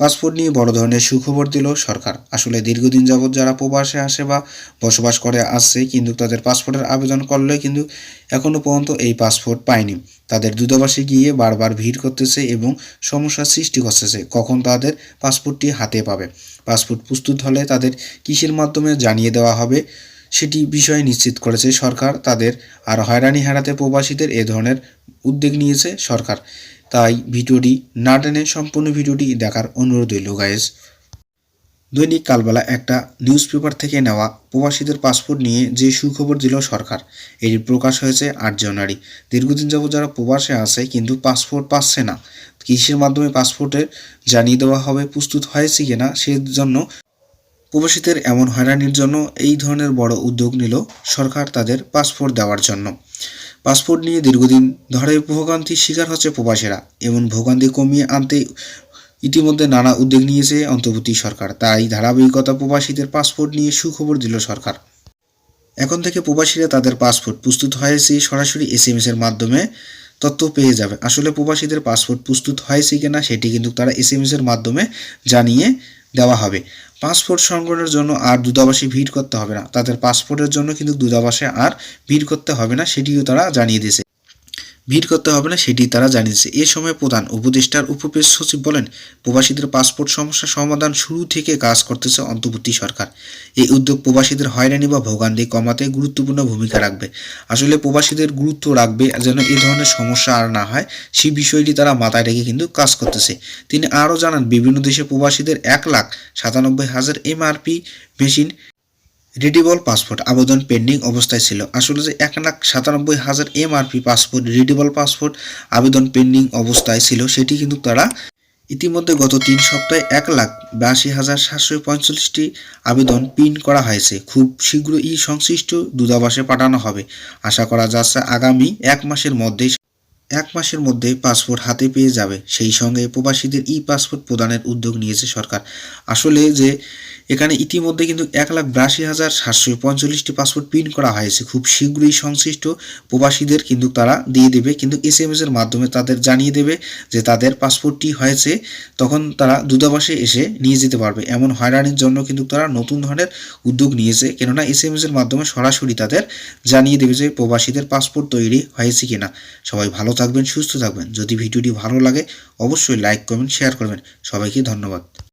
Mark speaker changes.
Speaker 1: Passport নিয়ে বড় ধরনের সুখবর দিল সরকার। আসলে দীর্ঘদিন যাবৎ যারা প্রবাসে আসে বা বসবাস করে, আসছে, কিন্তু তাদের পাসপোর্টের আবেদন করলে কিন্তু এখনও পর্যন্ত এই পাসপোর্ট পায়নি। তাদের দূতাবাসে গিয়ে বারবার ভিড় করতেছে এবং সমস্যার সৃষ্টি করতেছে, কখন তাদের পাসপোর্টটি হাতে পাবে। পাসপোর্ট প্রস্তুত হলে তাদের কিসের মাধ্যমে জানিয়ে দেওয়া হবে সেটি বিষয়ে নিশ্চিত করেছে সরকার। তাদের আর হয়রানি হারাতে প্রবাসীদের এ ধরনের উদ্যোগ নিয়েছে সরকার। তাই ভিডিওটি না টেনে সম্পূর্ণ ভিডিওটি দেখার অনুরোধ রইল গায়েস দৈনিক কালবেলা একটা নিউজ পেপার থেকে নেওয়া প্রবাসীদের পাসপোর্ট নিয়ে যে সুখবর দিল সরকার, এটি প্রকাশ হয়েছে আট জানুয়ারি। দীর্ঘদিন যাবৎ যারা প্রবাসে আছে, কিন্তু পাসপোর্ট পাচ্ছে না। কিসের মাধ্যমে পাসপোর্টের জানিয়ে দেওয়া হবে, প্রস্তুত হয়েছে কিনা, সেজন্য প্রবাসীদের এমন হয়রানির জন্য এই ধরনের বড় উদ্যোগ নিল সরকার তাদের পাসপোর্ট দেওয়ার জন্য। পাসপোর্ট নিয়ে দীর্ঘদিন ধরে ভোগান্তির শিকার হচ্ছে প্রবাসীরা। এমন ভোগান্তি কমিয়ে আনতে ইতিমধ্যে নানা উদ্যোগ নিয়েছে অন্তর্বর্তী সরকার। তাই ধারাবাহিকতা প্রবাসীদের পাসপোর্ট নিয়ে সুখবর দিল সরকার। এখন থেকে প্রবাসীরা তাদের পাসপোর্ট প্রস্তুত হয়েছে সরাসরি এস এম এর মাধ্যমে তথ্য পেয়ে যাবে। আসলে প্রবাসীদের পাসপোর্ট প্রস্তুত হয়েছে কিনা সেটি কিন্তু তারা এস এম এর মাধ্যমে জানিয়ে দেওয়া হবে। পাসপোর্ট সংগ্রহের জন্য আর দূতাবাসে ভিড় করতে হবে না। তাদের পাসপোর্টের জন্য কিন্তু দূতাবাসে আর ভিড় করতে হবে না, সেটিও তারা জানিয়ে দিয়েছে। ভিড় করতে হবে না, সেটি তারা জানিয়েছে। এ সময় প্রধান উপদেষ্টার উপপ্রেস সচিব বলেন, প্রবাসীদের পাসপোর্ট সমস্যা সমাধান শুরু থেকে কাজ করতেছে অন্তর্বর্তী সরকার। এই উদ্যোগ প্রবাসীদের হয়রানি বা ভোগান্তি কমাতে গুরুত্বপূর্ণ ভূমিকা রাখবে। আসলে প্রবাসীদের গুরুত্ব রাখবে যেন এই ধরনের সমস্যা আর না হয় সেই বিষয়টি তারা মাথায় রেখে কিন্তু কাজ করতেছে। তিনি আরও জানান, বিভিন্ন দেশে প্রবাসীদের এক লাখ সাতানব্বই হাজার এমআরপি মেশিন রিডিবল পাসপোর্ট আবেদন পেন্ডিং অবস্থায় ছিল। আসলে যে এক লাখ সাতানব্বই হাজার এমআরপি পাসপোর্ট, রিডিবল পাসপোর্ট আবেদন পেন্ডিং অবস্থায় ছিল, সেটি কিন্তু তারা ইতিমধ্যে গত তিন সপ্তাহে এক লাখ বিরাশি হাজার সাতশো পঁয়তাল্লিশটি আবেদন পিন করা হয়েছে। খুব শীঘ্রই সংশ্লিষ্ট দূতাবাসে পাঠানো হবে। আশা করা যাচ্ছে আগামী এক মাসের মধ্যেই এক মাসের মধ্যে পাসপোর্ট হাতে পেয়ে যাবে। সেই সঙ্গে প্রবাসীদের ই পাসপোর্ট প্রদানের উদ্যোগ নিয়েছে সরকার। আসলে যে এখানে ইতিমধ্যে কিন্তু এক লাখ বিরাশি হাজার সাতশো পঁয়তাল্লিশটি পাসপোর্ট প্রিন্ট করা হয়েছে। খুব শীঘ্রই সংশ্লিষ্ট প্রবাসীদের কিন্তু তারা দিয়ে দেবে। কিন্তু এস এম এর মাধ্যমে তাদের জানিয়ে দেবে যে তাদের পাসপোর্টটি হয়েছে, তখন তারা দূতাবাসে এসে নিয়ে যেতে পারবে। এমন হয়রানির জন্য কিন্তু তারা নতুন ধরনের উদ্যোগ নিয়েছে। কেননা এস এম এর মাধ্যমে সরাসরি তাদের জানিয়ে দেবে যে প্রবাসীদের পাসপোর্ট তৈরি হয়েছে কিনা। সবাই ভালো থাকবেন সুস্থ থাকবেন। যদি ভিডিওটি ভালো লাগে অবশ্যই লাইক করবেন শেয়ার করবেন। সবাইকে ধন্যবাদ।